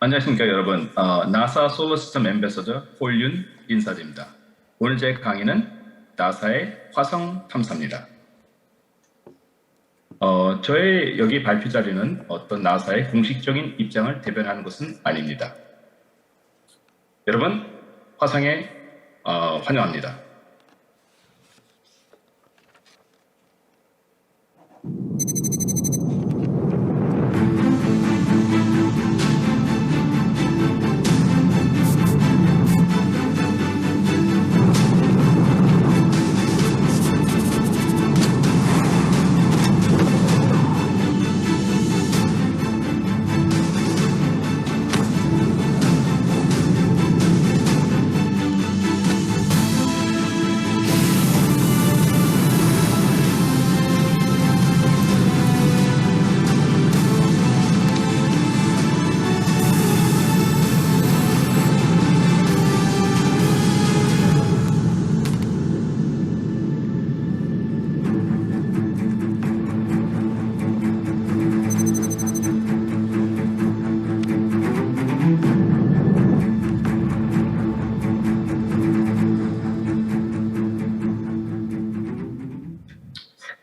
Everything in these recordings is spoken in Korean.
안녕하십니까 여러분. 어, 나사 솔러 시스템 엠베서더 홀윤 인사드립니다. 오늘 제 강의는 나사의 화성 탐사입니다. 어, 저의 여기 발표 자리는 어떤 나사의 공식적인 입장을 대변하는 것은 아닙니다. 여러분 화성에 어, 환영합니다.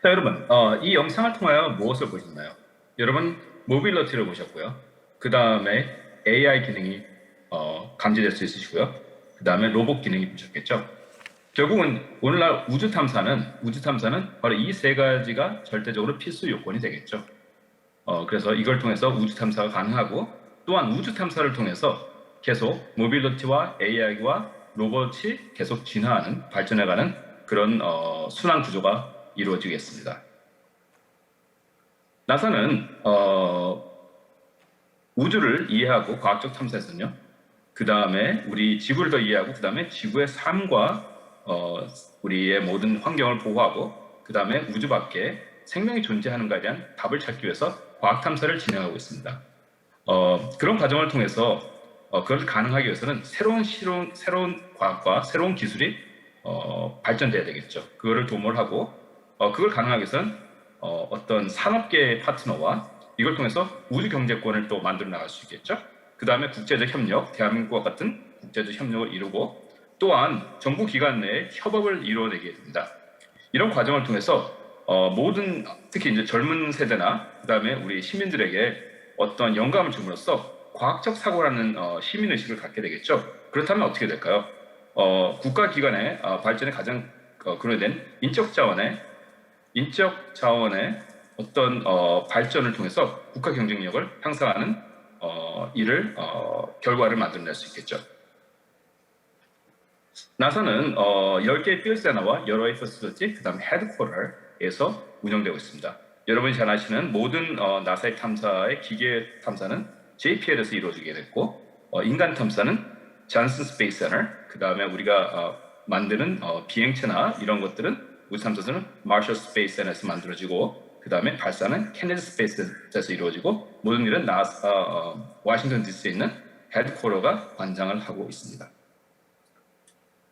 자 여러분 어, 이 영상을 통하여 무엇을 보셨나요? 여러분 모빌러티를 보셨고요. 그 다음에 AI 기능이 어, 감지될 수 있으시고요. 그 다음에 로봇 기능이 보셨겠죠. 결국은 오늘날 우주 탐사는 우주 탐사는 바로 이 세 가지가 절대적으로 필수 요건이 되겠죠. 어, 그래서 이걸 통해서 우주 탐사가 가능하고 또한 우주 탐사를 통해서 계속 모빌리티와 AI와 로봇이 계속 진화하는 발전해가는 그런 어, 순환 구조가 이루어지겠습니다. 나사는 어, 우주를 이해하고 과학적 탐사에서는요. 그 다음에 우리 지구를 더 이해하고 그 다음에 지구의 삶과 어, 우리의 모든 환경을 보호하고 그 다음에 우주 밖에 생명이 존재하는가에 대한 답을 찾기 위해서 과학 탐사를 진행하고 있습니다. 어, 그런 과정을 통해서 어, 그걸 가능하기 위해서는 새로운 새로운 새로운 과학과 새로운 기술이 어, 발전돼야 되겠죠. 그거를 도모를 하고 어, 그걸 가능하기 위해서는 어, 어떤 산업계 파트너와 이걸 통해서 우주 경제권을 또 만들어 나갈 수 있겠죠. 그 다음에 국제적 협력, 대한민국과 같은 국제적 협력을 이루고 또한 정부 기관 내에 협업을 이루어내게 됩니다. 이런 과정을 통해서 어, 모든 특히 이제 젊은 세대나 그 다음에 우리 시민들에게 어떤 영감을 줌으로써 과학적 사고라는 어, 시민 의식을 갖게 되겠죠. 그렇다면 어떻게 될까요? 어, 국가 기관의 어, 발전에 가장 어, 근원된 인적 자원의 인적 자원의 어떤 어, 발전을 통해서 국가 경쟁력을 향상하는 어, 일을 어, 결과를 만들어낼 수 있겠죠. 나사는 어, 10개의 필드 센터와 여러 의 퍼스리티, 그 다음 헤드쿼터에서 운영되고 있습니다. 여러분이 잘 아시는 모든 어, 나사의 탐사의 기계 탐사는 JPL에서 이루어지게 됐고 어, 인간 탐사는 잔슨 스페이스 센터, 그 다음에 우리가 어, 만드는 어, 비행체나 이런 것들은 우주 탐사선은 마셜 스페이스 센터에서 만들어지고 그 다음에 발사는 케네디 스페이스에서 이루어지고 모든 일은 나사 어, 워싱턴 DC에 있는 헤드쿼터가 관장을 하고 있습니다.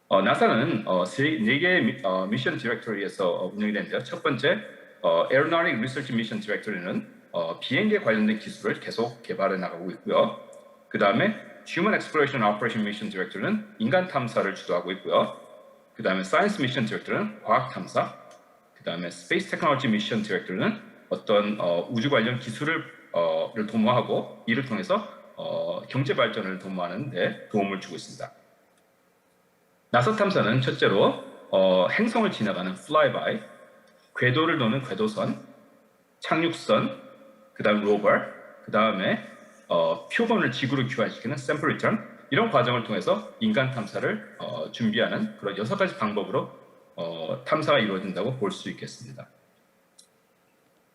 어, 나사는 어, 세, 네 개의 미, 어, 미션 디렉토리에서 어, 운영이 되는데요. 첫 번째, 어, Aeronautic Research Mission Directory는 어, 비행기에 관련된 기술을 계속 개발해 나가고 있고요. 그 다음에 Human Exploration Operation Mission Directory는 인간 탐사를 주도하고 있고요. 그 다음에 Science Mission Directory는 과학 탐사, 그 다음에 Space Technology Mission Directory는 어떤 어, 우주 관련 기술을 어, 를 도모하고 이를 통해서 어, 경제 발전을 도모하는 데 도움을 주고 있습니다. 나사 탐사는 첫째로 어, 행성을 지나가는 flyby, 궤도를 도는 궤도선, 착륙선, 그 다음 로버, 그 다음에 어, 표본을 지구로 귀환시키는 샘플 리턴 이런 과정을 통해서 인간 탐사를 어, 준비하는 그런 여섯 가지 방법으로 어, 탐사가 이루어진다고 볼 수 있겠습니다.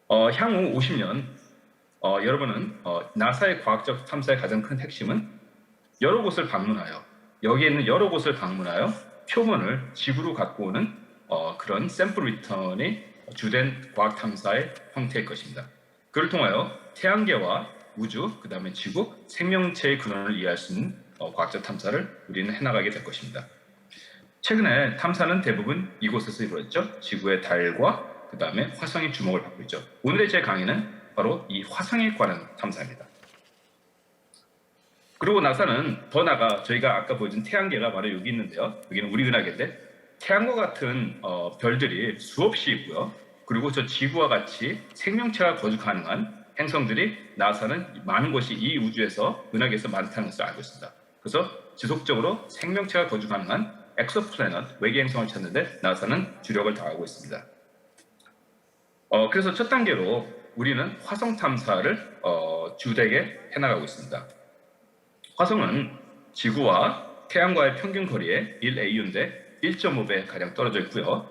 어, 향후 50년 어, 여러분은 어, 나사의 과학적 탐사의 가장 큰 핵심은 여러 곳을 방문하여 여기에 있는 여러 곳을 방문하여 표본을 지구로 갖고 오는 어, 그런 샘플 리턴이 주된 과학 탐사의 형태일 것입니다. 그를 통하여 태양계와 우주, 그 다음에 지구, 생명체의 근원을 이해할 수 있는 어, 과학적 탐사를 우리는 해나가게 될 것입니다. 최근에 탐사는 대부분 이곳에서 이루어졌죠. 지구의 달과 그 다음에 화성의 주목을 받고 있죠. 오늘의 제 강의는 바로 이 화성에 관한 탐사입니다. 그리고 나사는 더 나가 저희가 아까 보여준 태양계가 바로 여기 있는데요. 여기는 우리 은하계인데 태양과 같은 어, 별들이 수없이 있고요. 그리고 저 지구와 같이 생명체가 거주 가능한 행성들이 나사는 많은 곳이 이 우주에서 은하계에서 많다는 것을 알고 있습니다. 그래서 지속적으로 생명체가 거주 가능한 엑소플래닛 외계 행성을 찾는 데 나사는 주력을 다하고 있습니다. 어, 그래서 첫 단계로 우리는 화성 탐사를 어, 주되게 해나가고 있습니다. 화성은 지구와 태양과의 평균 거리에 1AU인데 1.5배 가량 떨어져 있고요.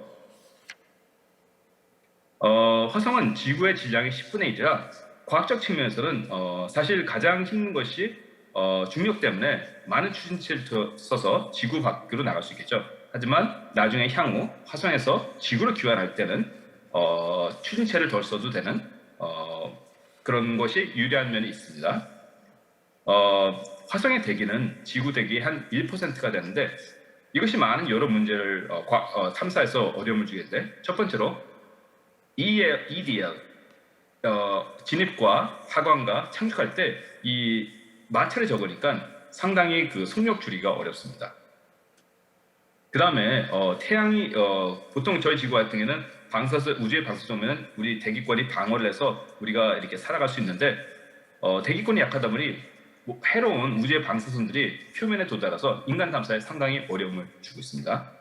어, 화성은 지구의 질량의 10분의 1이라 과학적 측면에서는 어, 사실 가장 힘든 것이 어, 중력 때문에 많은 추진체를 더 써서 지구 밖으로 나갈 수 있겠죠. 하지만 나중에 향후 화성에서 지구로 귀환할 때는 어, 추진체를 덜 써도 되는 어, 그런 것이 유리한 면이 있습니다. 어, 화성의 대기는 지구 대기의 한 1%가 되는데 이것이 많은 여러 문제를 어, 과- 어, 탐사에서 어려움을 주겠는데 첫 번째로 EDL 어, 진입과 하관과 착륙할 때 이 마찰이 적으니까 상당히 그 속력 줄이가 어렵습니다. 그 다음에 어, 태양이 어, 보통 저희 지구 같은 경우에는 방사선 우주의 방사선면 우리 대기권이 방어를 해서 우리가 이렇게 살아갈 수 있는데 어, 대기권이 약하다 보니 뭐 해로운 우주의 방사선들이 표면에 도달해서 인간 탐사에 상당히 어려움을 주고 있습니다.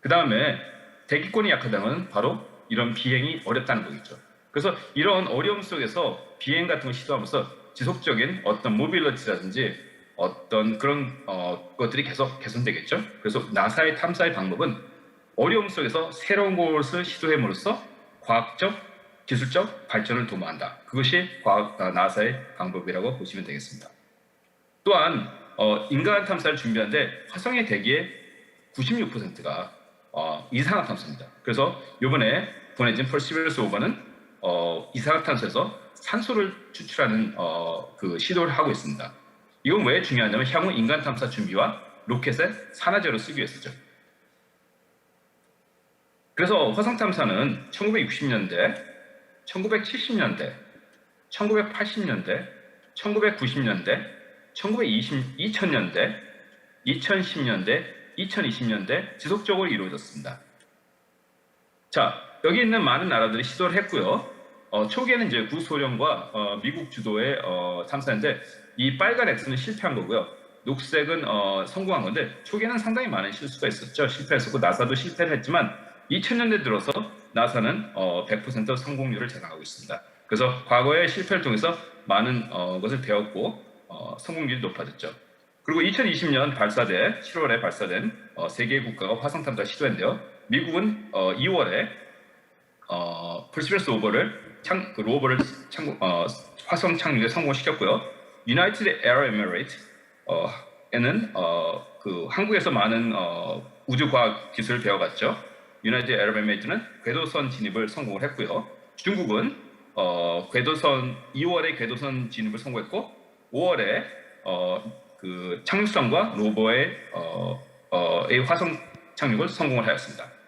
그 다음에 대기권이 약하다면 바로 이런 비행이 어렵다는 거겠죠. 그래서 이런 어려움 속에서 비행 같은 걸 시도하면서 지속적인 어떤 모빌리티라든지 어떤 그런 어, 것들이 계속 개선되겠죠. 그래서 나사의 탐사의 방법은 어려움 속에서 새로운 것을 시도함으로써 과학적, 기술적 발전을 도모한다. 그것이 과학, 아, 나사의 방법이라고 보시면 되겠습니다. 또한 어, 인간 탐사를 준비하는데 화성의 대기의 96%가 어, 이산화탄소입니다. 그래서 이번에 보내진 퍼시베르스 5번은 어, 이산화탄소에서 산소를 추출하는 어, 그 시도를 하고 있습니다. 이건 왜 중요하냐면 향후 인간 탐사 준비와 로켓의 산화제로 쓰기 위해서죠. 그래서 화성 탐사는 1960년대, 1970년대, 1980년대, 1990년대, 1920, 2000년대, 2010년대, 2020년대 지속적으로 이루어졌습니다. 자, 여기 있는 많은 나라들이 시도를 했고요. 어, 초기에는 이제 구소련과 어, 미국 주도의 어, 탐사인데 이 빨간 X는 실패한 거고요. 녹색은 어, 성공한 건데 초기에는 상당히 많은 실수가 있었죠. 실패했었고 나사도 실패를 했지만 2000년대 들어서 나사는 어, 100% 성공률을 자랑하고 있습니다. 그래서 과거의 실패를 통해서 많은 어, 것을 배웠고 어, 성공률이 높아졌죠. 그리고 2020년 발사대 7월에 발사된 어, 세계 국가가 화성 탐사 시도했는데요. 미국은 어, 2월에 어, 퍼시베스 오버를 창, 그 로버를 창, 어, 화성 착륙에 성공시켰고요. 유나이티드 에러 에미레이트 어, 에는 어, 그 한국에서 많은 어, 우주과학 기술을 배워갔죠. 유나이티드 에러 에미레이트는 궤도선 진입을 성공을 했고요. 중국은 어, 궤도선 2월에 궤도선 진입을 성공했고 5월에 어, 그 착륙선과 로버의 어, 어, 의 화성 착륙을 성공을 하였습니다.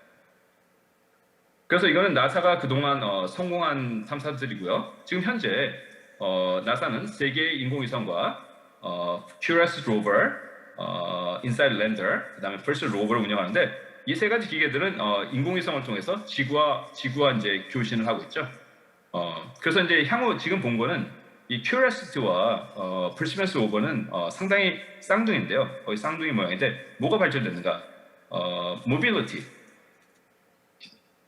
그래서 이거는 나사가 그동안 어, 성공한 탐사들이고요. 지금 현재 어, 나사는 세 개의 인공위성과 어, Curious Rover, 어, Inside Lander, 그다음에 Perseus Rover를 운영하는데 이 세 가지 기계들은 어, 인공위성을 통해서 지구와 지구와 이제 교신을 하고 있죠. 어, 그래서 이제 향후 지금 본 거는 이 Curiosity와 어, Perseverance Rover는 어, 상당히 쌍둥이인데요. 거의 쌍둥이 모양인데 뭐가 발전됐는가? 어, Mobility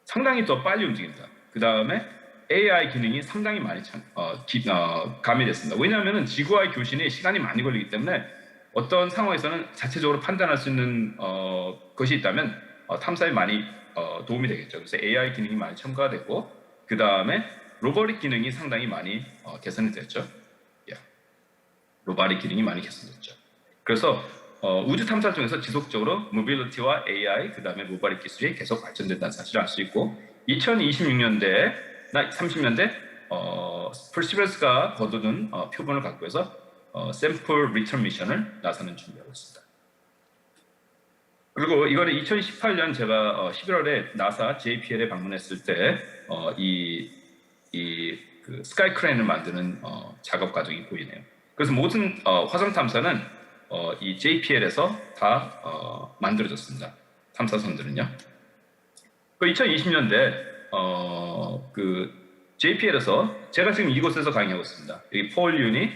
상당히 더 빨리 움직입니다. 그 다음에 AI 기능이 상당히 많이 참, 어, 기, 어, 가미됐습니다. 왜냐하면 지구와의 교신이 시간이 많이 걸리기 때문에 어떤 상황에서는 자체적으로 판단할 수 있는 어, 것이 있다면 어, 탐사에 많이 어, 도움이 되겠죠. 그래서 AI 기능이 많이 첨가가 됐고 그 다음에 로버릭 기능이 상당히 많이 어, 개선이 됐죠. 예. 로버릭 기능이 많이 개선됐죠. 그래서 어, 우주 탐사를 통해서 지속적으로 모빌리티와 AI 그 다음에 로버릭 기술이 계속 발전된다는 사실을 알 수 있고 2026년대 나 30년대 어, 퍼시베스가 거두는 어, 표본을 갖고 해서 어, 샘플 리턴 미션을 나사는 준비하고 있습니다. 그리고 이거는 2018년 제가 어, 11월에 나사 JPL에 방문했을 때 어, 이, 이그 크레인을 만드는 어, 작업 과정이 보이네요. 그래서 모든 어, 화성 탐사는 어, 이 JPL에서 다 어, 만들어졌습니다. 탐사선들은요. 그 2020년대 어, 그 JPL에서 제가 지금 이곳에서 강의하고 있습니다. 여기 폴 윤이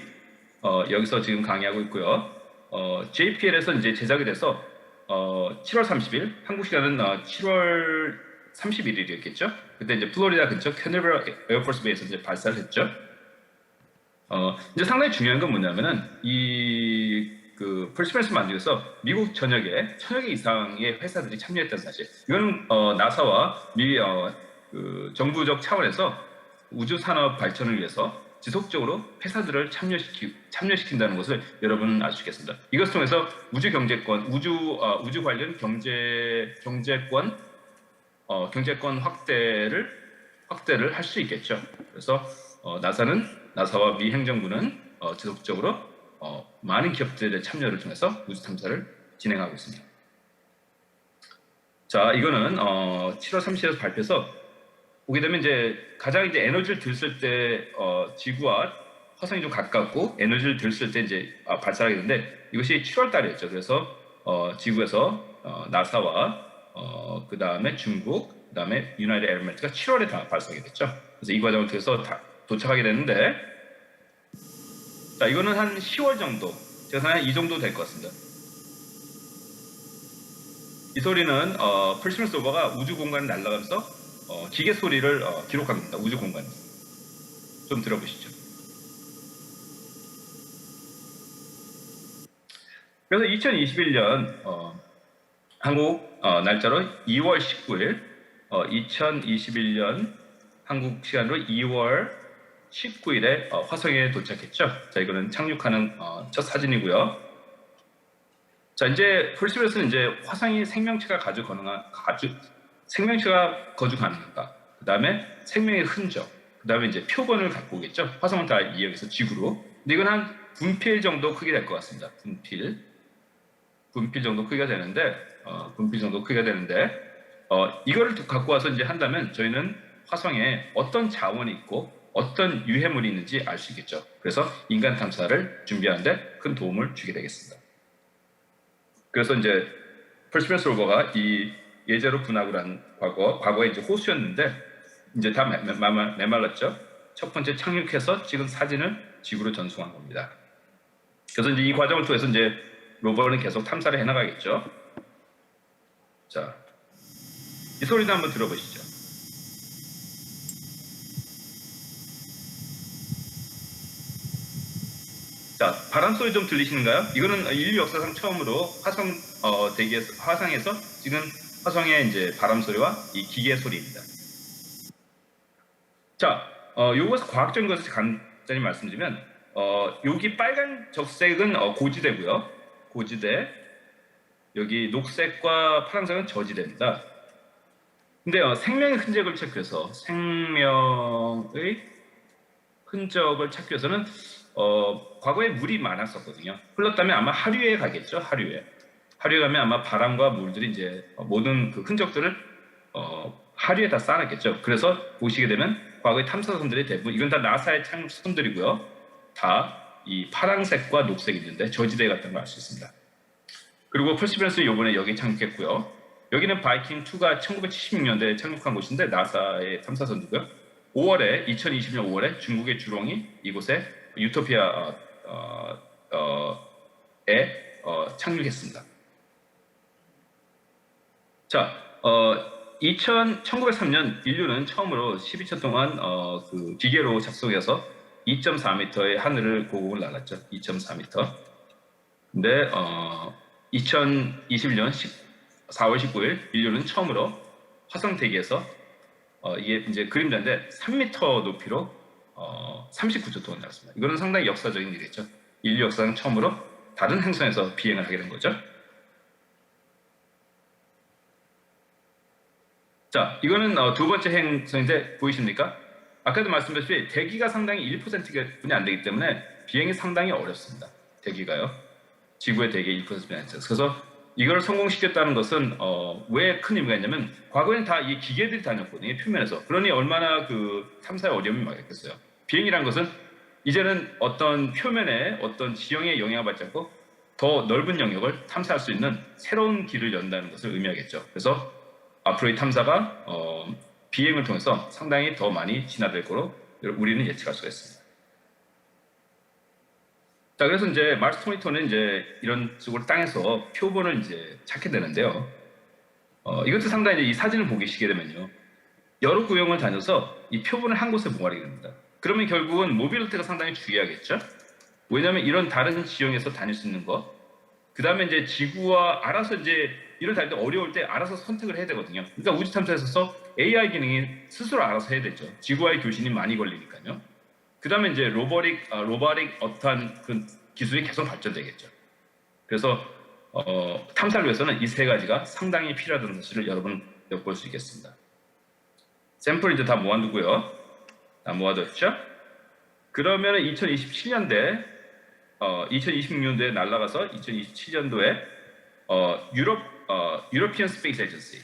어, 여기서 지금 강의하고 있고요. 어, JPL에서 이제 제작이 돼서 어, 7월 30일 한국 시간은 어, 7월 31일이었겠죠. 그때 이제 플로리다 근처 캐네버라 에어포스 베이스에서 이제 발사를 했죠. 어, 이제 상당히 중요한 건 뭐냐면은 이 그 펄시멘스 만들기 위해서 미국 전역에 천여 개 이상의 회사들이 참여했다는 사실. 이건 어, 나사와 미 어, 그 정부적 차원에서 우주 산업 발전을 위해서 지속적으로 회사들을 참여시키, 참여시킨다는 것을 여러분은 있겠습니다. 이것을 통해서 우주 경제권, 우주 어, 우주 관련 경제 경제권 어, 경제권 확대를 확대를 할 수 있겠죠. 그래서 어, 나사는 나사와 미 행정부는 어, 지속적으로 어, 많은 기업들의 참여를 통해서 우주 탐사를 진행하고 있습니다. 자, 이거는 어, 7월 30일에서 발표해서 보게 되면 이제 가장 이제 에너지를 들쓸 때 어, 지구와 화성이 좀 가깝고 에너지를 들쓸 때 이제 아, 발사하게 되는데 이것이 7월 달이었죠. 그래서 어, 지구에서 어, 나사와 어, 그 다음에 중국, 그 다음에 유나이드 에어메트가 7월에 다 발사하게 됐죠. 그래서 이 과정을 통해서 다 도착하게 됐는데 자 이거는 한 10월 정도 제가 생각에 이 정도 될 것 같습니다. 이 소리는 어, 풀시면스 오버가 우주 공간을 날아가면서 어, 기계 소리를 어, 기록합니다. 우주 공간에서 좀 들어보시죠. 그래서 2021년 어, 한국 어, 날짜로 2월 19일 어, 2021년 한국 시간으로 2월 19일에 어, 화성에 도착했죠. 자 이거는 착륙하는 어, 첫 사진이고요. 자 이제 폴시브에서는 이제 화성이 생명체가 가주 가능한 가주 생명체가 거주 가능한가? 그 다음에 생명의 흔적, 그 다음에 이제 표본을 갖고 오겠죠. 화성은 다 이역에서 지구로. 근데 이건 한 분필 정도 크기 될 것 같습니다. 분필, 분필 정도 크기가 되는데, 어, 분필 정도 크기가 되는데, 어, 이거를 갖고 와서 이제 한다면 저희는 화성에 어떤 자원이 있고 어떤 유해물이 있는지 알 수 있겠죠. 그래서 인간 탐사를 준비하는데 큰 도움을 주게 되겠습니다. 그래서 이제 퍼시면스 로버가 이 예제로 분학을 한 과거, 과거에 이제 호수였는데 이제 다 메말랐죠. 첫 번째 착륙해서 찍은 사진을 지구로 전송한 겁니다. 그래서 이제 이 과정을 통해서 이제 로버는 계속 탐사를 해나가겠죠. 자, 이 소리도 한번 들어보시죠. 자, 바람 소리 좀 들리시는가요? 이거는 인류 역사상 처음으로 화성 어, 대기에서 화상에서 지금 화성의 이제 바람 소리와 이 기계 소리입니다. 자, 어, 요것을 과학적인 것을 간단히 말씀드리면, 어, 여기 빨간 적색은 어, 고지대고요. 고지대. 여기 녹색과 파란색은 저지대입니다. 근데 어, 생명의 흔적을 체크해서 생명의 흔적을 찾기 위해서는 어, 과거에 물이 많았었거든요. 흘렀다면 아마 하류에 가겠죠. 하류에. 하류에 가면 아마 바람과 물들이 이제 모든 그 흔적들을 어, 하류에 다 쌓아놨겠죠. 그래서 보시게 되면 과거의 탐사선들이 대부분 이건 다 나사의 창선들이고요. 다 이 파란색과 녹색이 있는데 저지대 같은 걸 알 수 있습니다. 그리고 퍼시베런스 요번에 여기 착륙했고요. 여기는 바이킹 2가 1976년대에 착륙한 곳인데 나사의 탐사선이고요. 5월에 2020년 5월에 중국의 주롱이 이곳에 유토피아 어, 어, 어, 에 어, 착륙했습니다. 자, 어, 2000, 1903년 인류는 처음으로 12초 동안 어, 그 기계로 작성해서 2.4m의 하늘을 고공을 날았죠. 2.4m. 근데 어, 2021년 10, 4월 19일 인류는 처음으로 화성 대기에서 어, 이게 이제 그림자인데 3m 높이로 어, 39초 동안 날았습니다. 이거는 상당히 역사적인 일이죠. 인류 역사상 처음으로 다른 행성에서 비행을 하게 된 거죠. 자, 이거는 어, 두 번째 행성인데 보이십니까? 아까도 말씀드렸듯이 대기가 상당히 1%뿐이 안 되기 때문에 비행이 상당히 어렵습니다. 대기가요. 지구의 대기 1%뿐이 안 돼요. 그래서 이걸 성공시켰다는 것은 어, 왜 큰 의미가 있냐면 과거에는 다 이 기계들이 다녔거든요. 표면에서. 그러니 얼마나 그 탐사에 어려움이 많겠어요. 비행이란 것은 이제는 어떤 표면에 어떤 지형에 영향을 받지 않고 더 넓은 영역을 탐사할 수 있는 새로운 길을 연다는 것을 의미하겠죠. 그래서 앞으로의 탐사가 어, 비행을 통해서 상당히 더 많이 진화될 거로 우리는 예측할 수가 있습니다. 자, 그래서 이제 마르스 토니토는 이제 이런 식으로 땅에서 표본을 이제 찾게 되는데요. 어, 이것도 상당히 이 사진을 보시게 되면요. 여러 구역을 다녀서 이 표본을 한 곳에 모아리게 됩니다. 그러면 결국은 모빌리티가 상당히 중요하겠죠. 왜냐하면 이런 다른 지형에서 다닐 수 있는 것, 그 다음에 이제 지구와 알아서 이제 이런 다닐 때 어려울 때 알아서 선택을 해야 되거든요. 그러니까 우주 탐사에서 써 AI 기능이 스스로 알아서 해야 되죠. 지구와의 교신이 많이 걸리니까요. 그 다음에 이제 로버릭, 아, 로바릭 어떠한 그 기술이 계속 발전되겠죠. 그래서 어, 탐사를 위해서는 이 세 가지가 상당히 필요하다는 사실을 여러분 엿볼 수 있겠습니다. 샘플 이제 다 모아두고요. 다 모아뒀죠? 그러면 2027년대, 어, 2026년도에 날아가서 2027년도에 어, 유럽, 어, 유로피언 스페이스 에이전시.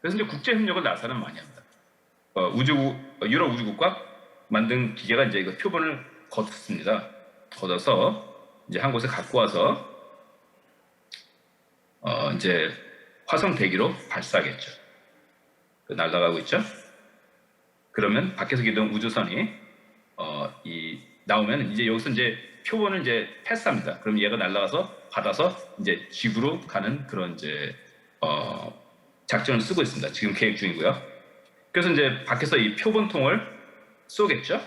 그래서 이제 국제 협력을 나사는 많이 합니다. 어, 우주, 어, 유럽 우주국과 만든 기계가 이제 그 표본을 걷습니다. 걷어서 이제 한 곳에 갖고 와서 어, 이제 화성 대기로 발사하겠죠. 그 날아가고 있죠. 그러면 밖에서 기동 우주선이 어, 이 나오면 이제 여기서 이제 표본을 이제 패스합니다. 그럼 얘가 날아가서 받아서 이제 지구로 가는 그런 이제 어, 작전을 쓰고 있습니다. 지금 계획 중이고요. 그래서 이제 밖에서 이 표본통을 쏘겠죠.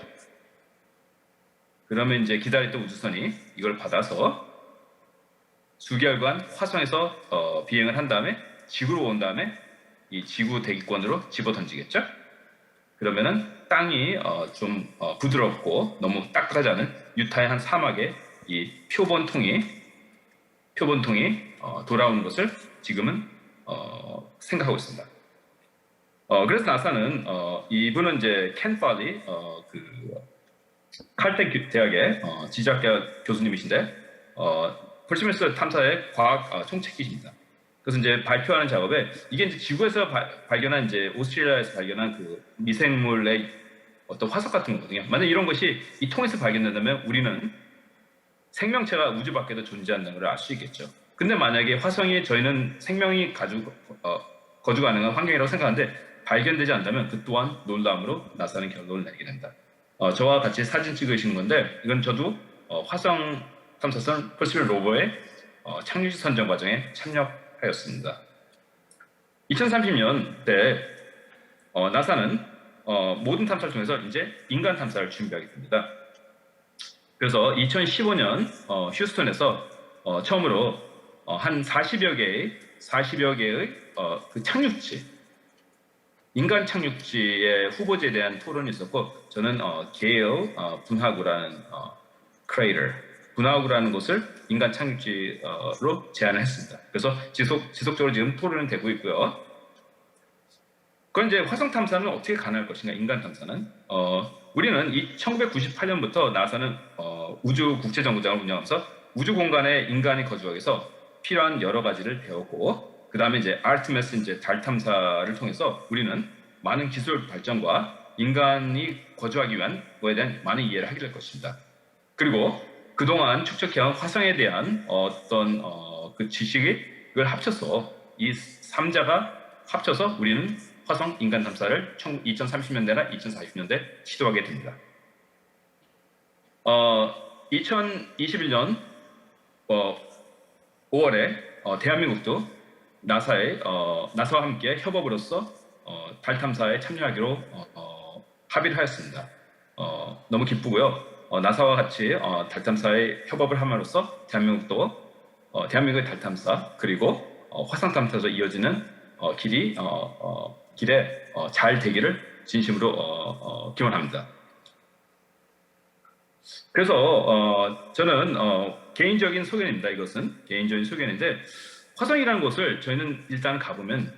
그러면 이제 기다렸던 우주선이 이걸 받아서 수개월간 화성에서 어, 비행을 한 다음에 지구로 온 다음에 이 지구 대기권으로 집어 던지겠죠. 그러면은 땅이 어, 좀 어, 부드럽고 너무 딱딱하지 않은 유타의 한 사막에 이 표본통이 표본통이 어, 돌아오는 것을 지금은 어, 생각하고 있습니다. 어, 그래서 나사는 어, 이분은 이제 켄 파리 어, 그 칼텍 대학의 어, 지질학과 교수님이신데 어, 폴시메스 탐사의 과학 어, 총책이십니다. 그래서 이제 발표하는 작업에 이게 이제 지구에서 바- 발견한 이제 오스트레일리아에서 발견한 그 미생물의 어떤 화석 같은 거거든요. 만약 이런 것이 이 통에서 발견된다면 우리는 생명체가 우주 밖에도 존재한다는 걸 알 수 있겠죠. 근데 만약에 화성이 저희는 생명이 가지고 어, 거주 가능한 환경이라고 생각하는데 발견되지 않다면 그 또한 놀라움으로 나사는 결론을 내리게 된다. 어, 저와 같이 사진 찍으신 건데 이건 저도 어, 화성 탐사선 퍼시빌 로버의 어, 착륙지 선정 과정에 참여 하였습니다. 2030년 때 어, 나사는 어, 모든 탐사를 통해서 이제 인간 탐사를 준비하게 됩니다. 그래서 2015년 어, 휴스턴에서 어, 처음으로 어, 한 40여 개의 40여 개의 어, 그 착륙지 인간 착륙지의 후보지에 대한 토론이 있었고 저는 어, 게일 어, 분화구라는 어, 크레이터 분화구라는 곳을 인간 착륙지로 제안을 했습니다. 그래서 지속 지속적으로 지금 토론이 되고 있고요. 그건 이제 화성 탐사는 어떻게 가능할 것인가 인간 탐사는 어, 우리는 이 1998년부터 나사는 어, 우주 국제정거장을 운영하면서 우주 공간에 인간이 거주하기 위해서 필요한 여러 가지를 배웠고 그 다음에 이제 아르테미스 이제 달 탐사를 통해서 우리는 많은 기술 발전과 인간이 거주하기 위한 거에 대한 많은 이해를 하게 될 것입니다. 그리고 그동안 축적해온 화성에 대한 어떤 어, 그 지식을 합쳐서 이 3자가 합쳐서 우리는 화성 인간 탐사를 2030년대나 2040년대 시도하게 됩니다. 어, 2021년 어, 5월에 어, 대한민국도 나사의 어, 나사와 함께 협업으로서 어, 달 탐사에 참여하기로 어, 어, 합의를 하였습니다. 어, 너무 기쁘고요. 어, 나사와 같이 어, 달 탐사에 협업을 함으로써 대한민국도 어, 대한민국의 달 탐사 그리고 어, 화성 탐사에서 이어지는 어, 길이 길에 어, 잘 되기를 진심으로 기원합니다. 그래서 어, 저는 어, 개인적인 소견입니다. 이것은 개인적인 소견인데 화성이라는 곳을 저희는 일단 가보면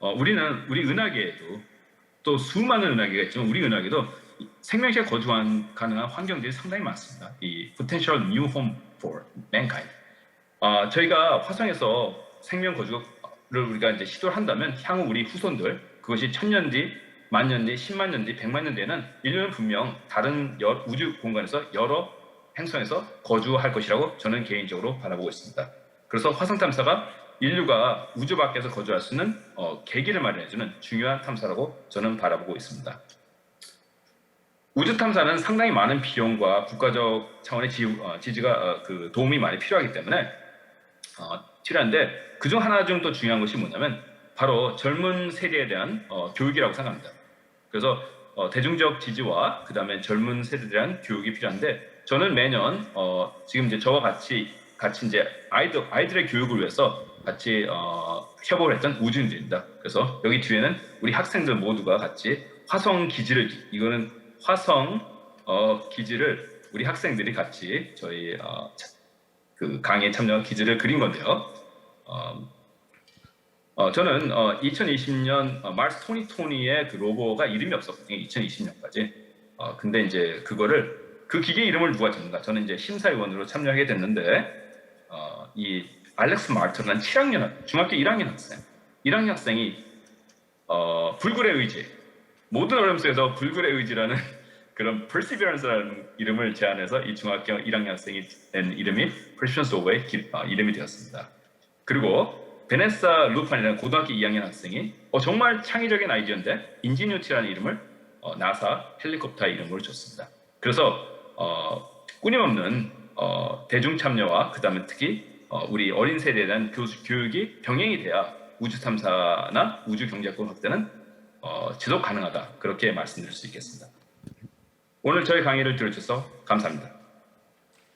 어, 우리는 우리 은하계에도 또 수많은 은하계가 있지만 우리 은하계도 생명체가 거주한 가능한 환경들이 상당히 많습니다. 이 potential new home for mankind. 아, 저희가 화성에서 생명 거주를 우리가 이제 시도를 한다면 향후 우리 후손들 그것이 천년 뒤 만년 뒤, 10만 년 뒤, 100만 년 뒤에는 인류는 분명 다른 여- 우주 공간에서 여러 행성에서 거주할 것이라고 저는 개인적으로 바라보고 있습니다. 그래서 화성 탐사가 인류가 우주 밖에서 거주할 수 있는 어, 계기를 마련해주는 중요한 탐사라고 저는 바라보고 있습니다. 우주 탐사는 상당히 많은 비용과 국가적 차원의 지, 지가 그 도움이 많이 필요하기 때문에 어, 필요한데 그중 하나 좀 더 중요한 것이 뭐냐면 바로 젊은 세대에 대한 어, 교육이라고 생각합니다. 그래서 어, 대중적 지지와 그 다음에 젊은 세대에 대한 교육이 필요한데 저는 매년 어, 지금 이제 저와 같이 같이 이제 아이들 아이들의 교육을 위해서 같이 어, 협업을 했던 우주인들입니다. 그래서 여기 뒤에는 우리 학생들 모두가 같이 화성 기지를 이거는 화성 어, 기지를 우리 학생들이 같이 저희 어, 차- 그 강의에 참여한 기지를 그린 건데요. 어, 어, 저는 어, 2020년 어, 마르스 토니 토니의 그 로버가 이름이 없었거든요. 2020년까지. 어, 근데 이제 그거를 그 기계 이름을 누가 정는가? 저는 이제 심사위원으로 참여하게 됐는데 어, 이 알렉스 마르터라는 7학년 학- 중학교 1학년 학생, 1학년 학생이 어, 불굴의 의지 모든 어려움 속에서 불굴의 의지라는 그런 perseverance라는 이름을 제안해서 이 중학교 1학년 학생이 낸 이름이 Perseverance Away 기- 어, 이름이 되었습니다. 그리고 베네사 루판이라는 고등학교 2학년 학생이 어, 정말 창의적인 아이디어인데 인지뉴티라는 이름을 어, 나사 헬리콥터 이름으로 줬습니다. 그래서 어, 끊임없는 어, 대중 참여와 그 다음에 특히 어, 우리 어린 세대에 대한 교, 교육이 병행이 돼야 우주 탐사나 우주 경제권 확대는 어, 지속 가능하다 그렇게 말씀드릴 수 있겠습니다. 오늘 저희 강의를 들어주셔서 감사합니다.